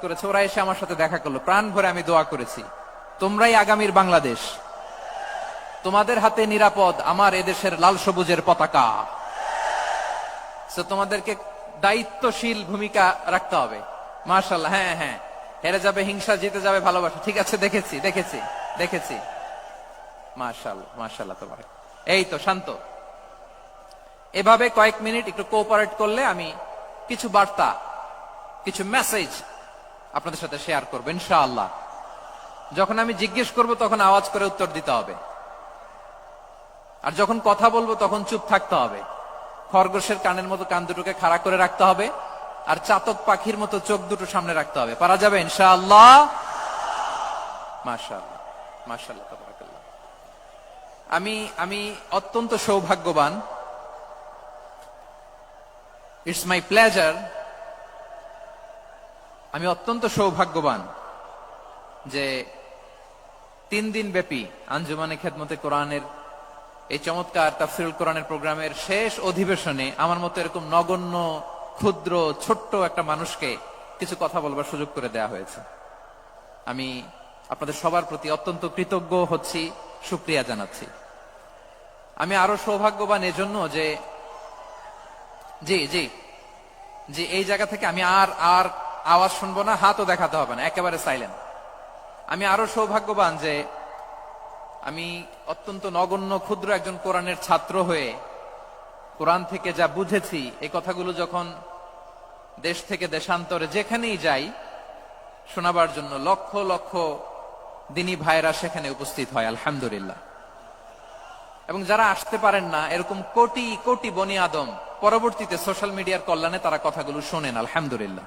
করেছে, ওরা এসে আমার সাথে দেখা করল। প্রাণ ভরে আমি দোয়া করেছি। তোমরাই আগামীর বাংলাদেশ। তোমাদের হাতে নিরাপদ আমার এদেশের লাল সবুজের পতাকা। তোমাদেরকে দায়িত্বশীল ভূমিকা রাখতে হবে। মার্শাল্লাহ হ্যাঁ হ্যাঁ। হেরে যাবে, হিংসা, জিতে যাবে, ভালোবাসা। ঠিক আছে, দেখেছি দেখেছি দেখেছি। মার্শাল্লাহ মার্শাল্লাহ তোমার। এই তো, শান্ত। এভাবে কয়েক মিনিট একটু কোঅপারেট করলে আমি কিছু বার্তা, কিছু মেসেজ আপনাদের সাথে শেয়ার করব, ইনশাআল্লাহ। যখন আমি জিজ্ঞেস করব, তখন আওয়াজ করে উত্তর দিতে হবে। আর যখন কথা বলব, তখন চুপ থাকতে হবে। খরগোশের কানের মতো কান দুটোকে খাড়া করে রাখতে হবে, আর চাতক পাখির মতো চোখ দুটো সামনে রাখতে হবে। পারা যাবে, ইনশাআল্লাহ? মাশাআল্লাহ মাশাআল্লাহ, তাবারাকাল্লাহ। আমি আমি অত্যন্ত সৌভাগ্যবান। ইটস মাই প্লেজার আমি অত্যন্ত সৌভাগ্যবান যে তিন দিন ব্যাপী আঞ্জুমানে খেদমতে কোরআনের এই চমৎকার তাফসিরুল কোরআনের প্রোগ্রামের শেষ অধিবেশনে আমার মতো এরকম নগণ্য, ক্ষুদ্র, ছোট্ট একটা মানুষকে কিছু কথা বলবার সুযোগ করে দেয়া হয়েছে। আমি আপনাদের সবার প্রতি অত্যন্ত কৃতজ্ঞ হচ্ছি, সুক্রিয়া জানাচ্ছি। আমি আরও সৌভাগ্যবান এজন্য যে, জি জি জি, এই জায়গা থেকে আমি আর আর আওয়াজ শুনব না, হাতও দেখাতে হবে না, একেবারে সাইলেন্ট আমি আরও সৌভাগ্যবান যে আমি অত্যন্ত নগণ্য, ক্ষুদ্র একজন কোরআনের ছাত্র হয়ে কোরআন থেকে যা বুঝেছি এই কথাগুলো যখন দেশ থেকে দেশান্তরে যেখানেই যাই, শোনাবার জন্য লক্ষ লক্ষ দিনী ভাইরা সেখানে উপস্থিত হয়, আলহামদুলিল্লাহ। এবং যারা আসতে পারেন না, এরকম কোটি কোটি বনি আদম, পরবর্তীতে সোশ্যাল মিডিয়ার কল্যাণে তারা কথাগুলো শোনেন, আলহামদুলিল্লাহ।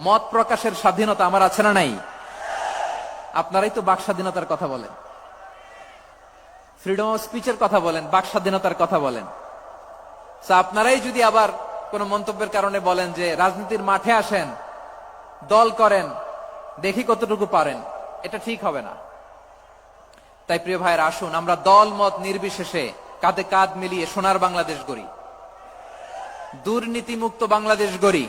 মত প্রকাশের স্বাধীনতা আমার আছে না নাই? আপনারাই তো বাক স্বাধীনতার কথা বলেন। ফ্রিডম অফ স্পিচের কথা বলেন, বাক স্বাধীনতার কথা বলেন। আপনারাই যদি আবার কোন মন্তব্যের কারণে বলেন যে রাজনীতির মাঠে আসেন, দল করেন, দেখি কতটুকু পারেন, এটা ঠিক হবে না। তাই প্রিয় ভাইয়ের, আসুন, আমরা দল, মত নির্বিশেষে কাঁধে কাঁধ মিলিয়ে সোনার বাংলাদেশ গড়ি। দুর্নীতিমুক্ত বাংলাদেশ গড়ি।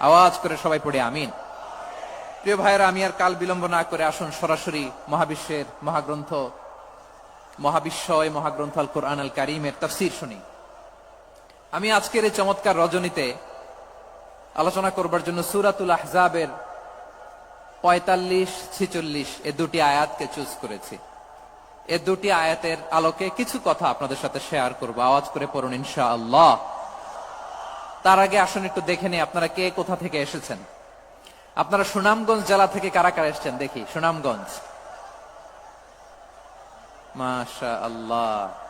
আওয়াজ করে সবাই পড়ে আমিন। প্রিয় ভাইয়েরা, আমি আর কাল বিলম্ব না করে আসুন সরাসরি মহাবিশ্বের মহাগ্রন্থ, মহাবিশ্বয় মহাগ্রন্থ আল কোরআন আল কারিমের তাফসির শুনি। আমি আজকের এই চমৎকার রজনীতে আলোচনা করবার জন্য সুরাতুল আহজাবের পঁয়তাল্লিশ, ছিচল্লিশ এ দুটি আয়াতকে চুজ করেছি। এ দুটি আয়াতের আলোকে কিছু কথা আপনাদের সাথে শেয়ার করব। আওয়াজ করে পড়ুন ইনশা আল্লাহ তার আগে আসুন একটু দেখে নিই আপনারা কে কোথা থেকে এসেছেন। আপনারা সুনামগঞ্জ জেলা থেকে কারা কারা এসছেন? দেখি, সুনামগঞ্জ। মাশা আল্লাহ